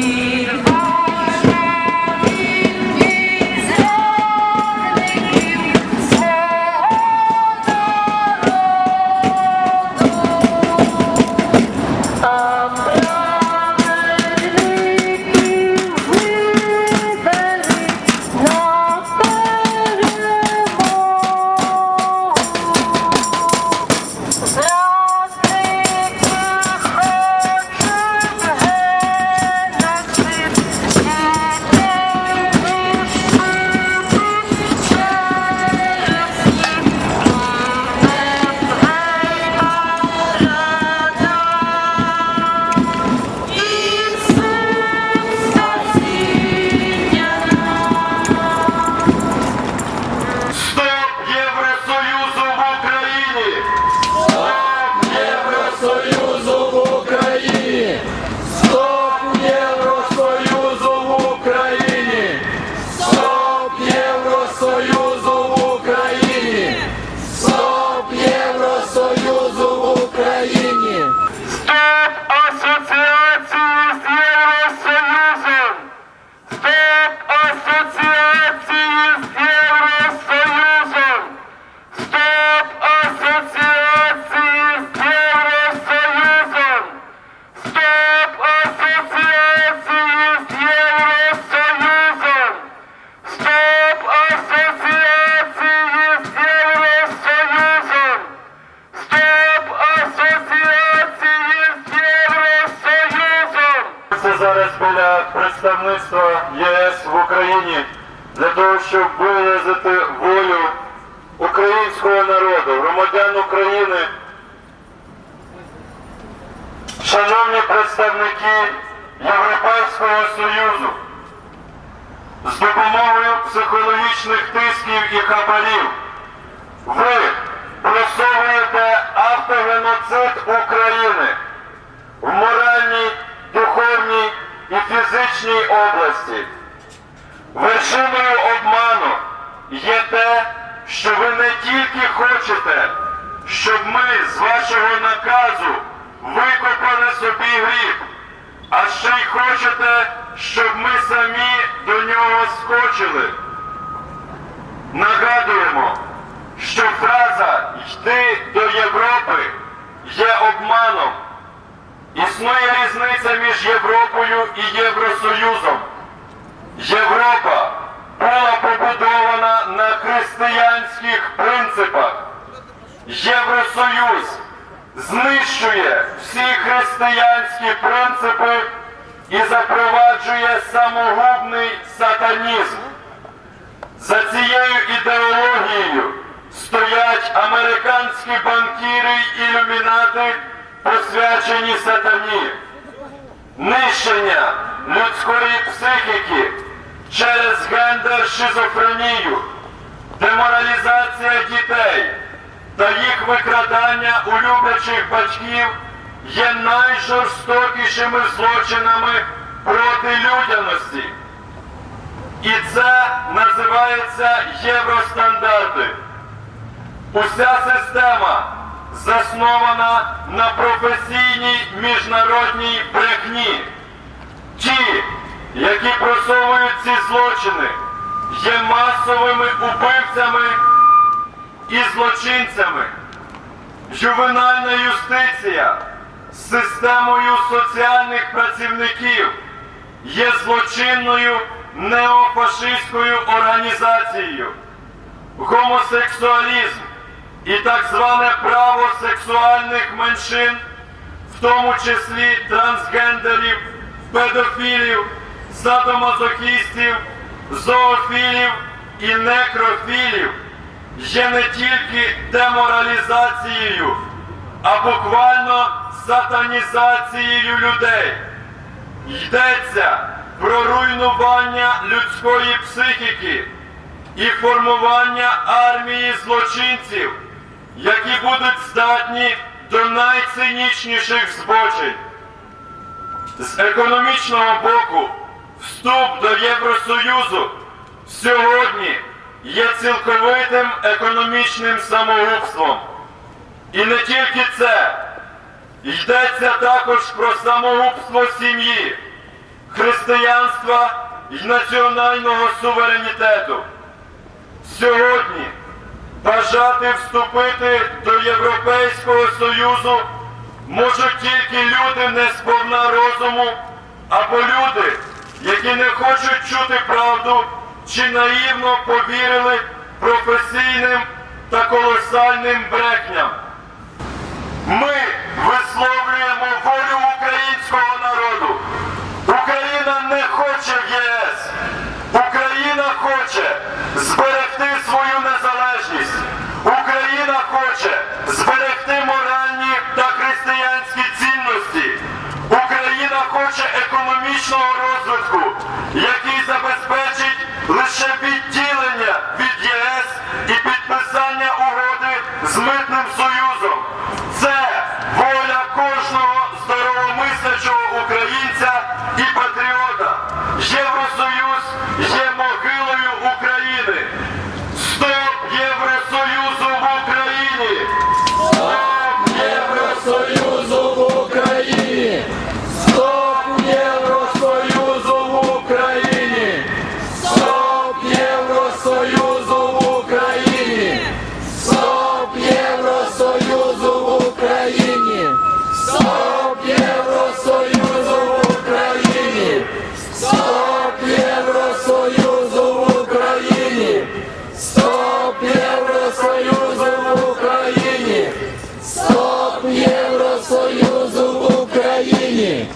Стоп представництва ЄС в Україні для того, щоб виразити волю українського народу, громадян України. Шановні представники Європейського Союзу, з допомогою психологічних тисків і хабарів ви просовуєте автогеноцид України в моральній, духовній і фізичній області. Вершиною обману є те, що ви не тільки хочете, щоб ми з вашого наказу викопали собі гріб, а ще й хочете, щоб ми самі до нього скочили. Нагадуємо, що фраза йти до Європи є обманом. Існує різниця між Європою і Євросоюзом. Європа була побудована на християнських принципах. Євросоюз знищує всі християнські принципи і запроваджує самогубний сатанізм. За цією ідеологією стоять американські банкіри й ілюмінати, посвячені сатані. Нищення людської психіки через гендер-шизофренію, деморалізація дітей та їх викрадання у люблячих батьків є найжорстокішими злочинами проти людяності. І це називається євростандарти. Уся система заснована на професійній міжнародній брехні. Ті, які просовують ці злочини, є масовими убивцями і злочинцями. Ювенальна юстиція з системою соціальних працівників є злочинною неофашистською організацією. Гомосексуалізм і так зване право сексуальних меншин, в тому числі трансгендерів, педофілів, садомазохістів, зоофілів і некрофілів, є не тільки деморалізацією, а буквально сатанізацією людей. Йдеться про руйнування людської психіки і формування армії злочинців, які будуть здатні до найцинічніших збочень. З економічного боку вступ до Євросоюзу сьогодні є цілковитим економічним самогубством. І не тільки це, йдеться також про самогубство сім'ї, християнства і національного суверенітету. Сьогодні бажати вступити до Європейського Союзу можуть тільки люди не сповна розуму, або люди, які не хочуть чути правду чи наївно повірили професійним та колосальним брехням. Ми আমার Україні!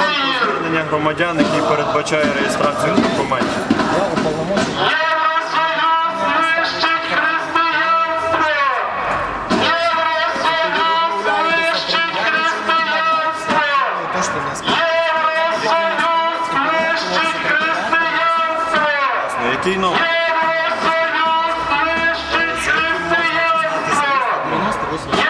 про звернення громадян, який передбачає реєстрацію документів. Який номер? 98.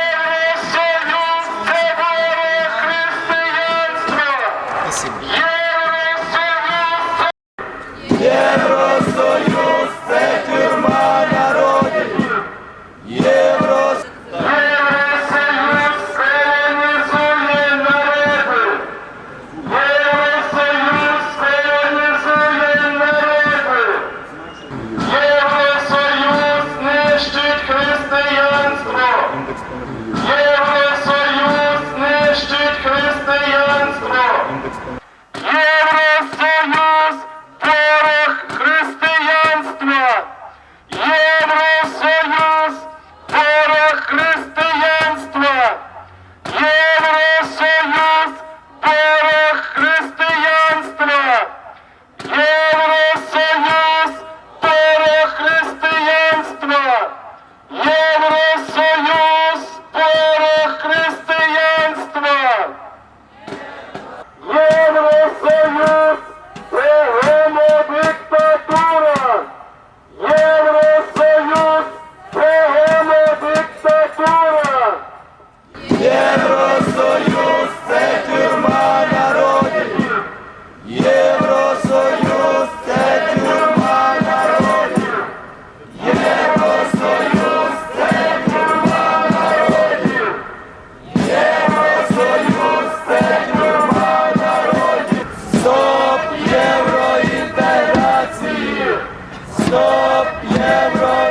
Стоп євро!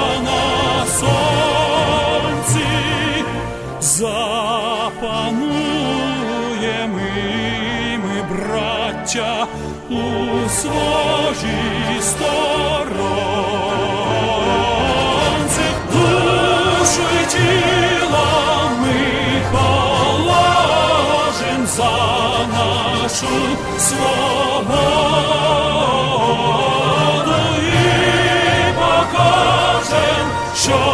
Божій сторонці, душу ми положим за нашу свободу і покажем, що